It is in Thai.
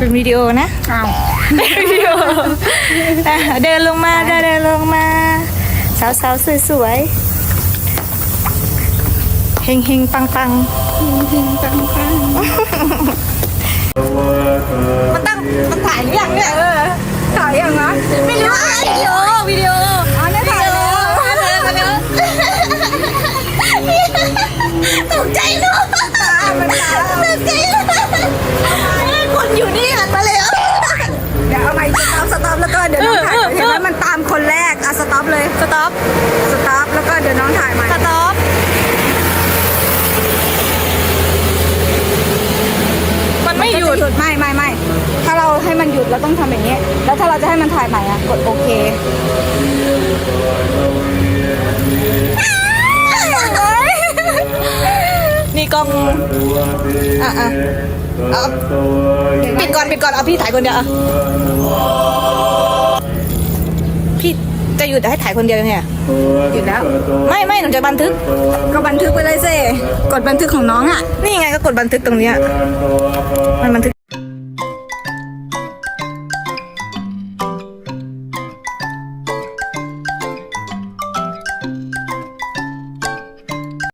เป็นวิดีโอนะอ้าวเป็นวิดีโออะเดินลงมาเดินลงมา สาวสาวๆสวยๆเฮงเฮงๆปังปังพิงปังปัง ต็อปเลยสต็อปสต็อปแล้วก็เดี๋ยวน้องถ่ายใหม่สต็อปมันไม่หยุดหยุดไม่ไม่ไม่ถ้าเราให้มันหยุดเราต้องทำอย่างนี้ แล้วถ้าเราจะให้มันถ่ายใหม่อะกดโอเคนี่กล้องอะอะเอาปิดก่อนปิดก่อนเอาพี่ถ่ายคนเดียวอะพี่ จะหยุดให้ถ่ายคนเดียวยังไงอะหยุดแล้ว ไม่ไม่หนูจะบันทึก ก็บันทึกไปเลยสิกดบันทึกของน้องอะ นี่ไงก็กดบันทึกตรงเนี้ยมันบันทึก